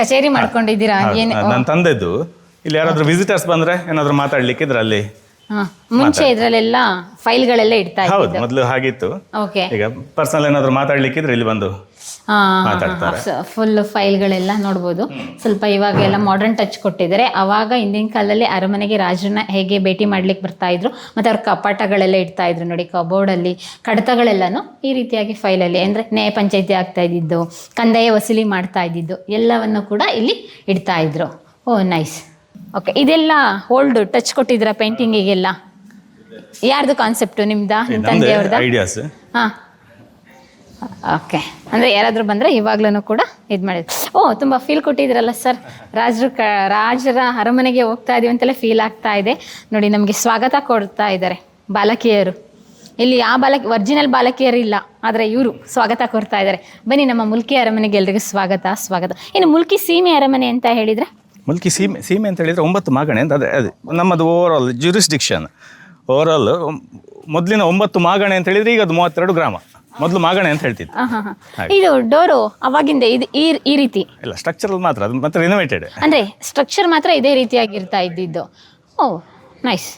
ಕಚೇರಿ ಮಾಡ್ಕೊಂಡಿದ್ದೀರಾ? ಏನು ನನ್ನ ತಂದೆದ್ದು ಇಲ್ಲಿ ಯಾರಾದ್ರೂ ವಿಸಿಟರ್ಸ್ ಬಂದ್ರೆ ಏನಾದ್ರು ಮಾತಾಡ್ಲಿಕ್ಕೆ ಇದ್ರಲ್ಲಿ ಹಾ. ಮುಂಚೆ ಇದ್ರಲ್ಲೆಲ್ಲ ಫೈಲ್ಗಳೆಲ್ಲ ಇಡ್ತಾ ಹೌದು ಮೊದಲು ಹಾಗಿತ್ತು. ಓಕೆ ಈಗ ಪರ್ಸನಲ್ ಏನಾದ್ರು ಮಾತಾಡ್ಲಿಕ್ಕಿದ್ರೆ ಇಲ್ಲಿ ಬಂದು. ಫುಲ್ ಫೈಲ್ಗಳೆಲ್ಲ ನೋಡ್ಬೋದು. ಸ್ವಲ್ಪ ಇವಾಗ ಎಲ್ಲ ಮಾಡರ್ನ್ ಟಚ್ ಕೊಟ್ಟಿದ್ದಾರೆ. ಅವಾಗ ಹಿಂದಿನ ಕಾಲದಲ್ಲಿ ಅರಮನೆಗೆ ರಾಜರನ್ನ ಹೇಗೆ ಭೇಟಿ ಮಾಡ್ಲಿಕ್ಕೆ ಬರ್ತಾ ಇದ್ರು ಮತ್ತೆ ಅವ್ರ ಕಪಾಟಗಳೆಲ್ಲ ಇಡ್ತಾ ಇದ್ರು ನೋಡಿ ಕಬೋರ್ಡ್ ಅಲ್ಲಿ ಕಡತಗಳೆಲ್ಲನೂ ಈ ರೀತಿಯಾಗಿ ಫೈಲಲ್ಲಿ ಅಂದ್ರೆ ನ್ಯಾಯ ಪಂಚಾಯತಿ ಆಗ್ತಾ ಇದ್ದಿದ್ದು ಕಂದಾಯ ವಸೂಲಿ ಮಾಡ್ತಾ ಇದ್ದಿದ್ದು ಎಲ್ಲವನ್ನು ಕೂಡ ಇಲ್ಲಿ ಇಡ್ತಾ ಇದ್ರು. ಓ ನೈಸ್ ಓಕೆ ಇದೆಲ್ಲ ಹೋಲ್ಡ್ ಟಚ್ ಕೊಟ್ಟಿದ್ರ ಪೇಂಟಿಂಗಿಗೆಲ್ಲ ಯಾರ್ದು ಕಾನ್ಸೆಪ್ಟ್ ನಿಮ್ದಾ? ನಿಮ್ಮ ತಂದೆಯವ್ರದ್ದು ಐಡಿಯಾಸ್ ಹಾಂ. ಓಕೆ ಅಂದರೆ ಯಾರಾದರೂ ಬಂದರೆ ಇವಾಗ್ಲೂ ಕೂಡ ಇದು ಮಾಡಿದ್ರು ಓ, ತುಂಬ ಫೀಲ್ ಕೊಟ್ಟಿದ್ರಲ್ಲ ಸರ್ ರಾಜರು ಕ, ರಾಜರ ಅರಮನೆಗೆ ಹೋಗ್ತಾ ಇದೀವಿ ಅಂತೆಲ್ಲ ಫೀಲ್ ಆಗ್ತಾ ಇದೆ. ನೋಡಿ, ನಮಗೆ ಸ್ವಾಗತ ಕೊಡ್ತಾ ಇದ್ದಾರೆ ಬಾಲಕಿಯರು. ಇಲ್ಲಿ ಆ ಬಾಲಕಿ ಒರಿಜಿನಲ್ ಬಾಲಕಿಯರು ಇಲ್ಲ, ಆದರೆ ಇವರು ಸ್ವಾಗತ ಕೊಡ್ತಾ ಇದ್ದಾರೆ. ಬನ್ನಿ, ನಮ್ಮ ಮುಲ್ಕಿ ಅರಮನೆಗೆ ಎಲ್ರಿಗೂ ಸ್ವಾಗತ ಸ್ವಾಗತ. ಇನ್ನು ಮುಲ್ಕಿ ಸೀಮೆ ಅರಮನೆ ಅಂತ ಹೇಳಿದರೆ? ಮುಲ್ಕಿ ಸೀಮೆ ಸೀಮೆ ಅಂತ ಹೇಳಿದ್ರೆ ಒಂಬತ್ತು ಮಾಗಣೆ ಅಂತ ಅದೇ ಅದೇ. ನಮ್ಮದು over all jurisdiction over all ಮೊದಲಿನ ಒಂಬತ್ತು ಮಾಗಣೆ ಅಂತ ಹೇಳಿದ್ರೆ ಈಗ ಅದು ಮೂವತ್ತೆರಡು ಗ್ರಾಮ. ಮೊದಲು ಮಾಗಣೆ ಅಂತ ಹೇಳ್ತಿತ್ತು ಇದು ಡೋರು ಅವಾಗಿಂದ ಇದು ಈ ಈ ರೀತಿ. ಇಲ್ಲ ಸ್ಟ್ರಕ್ಚರ್ ಮಾತ್ರ ಅದು ಮಾತ್ರ ರಿನೋವೇಟೆಡ್ ಅಂದ್ರೆ ಸ್ಟ್ರಕ್ಚರ್ ಮಾತ್ರ ಇದೇ ರೀತಿಯಾಗಿ ಇರ್ತಾ ಇದ್ದಿದ್ದು. ಓ ನೈಸ್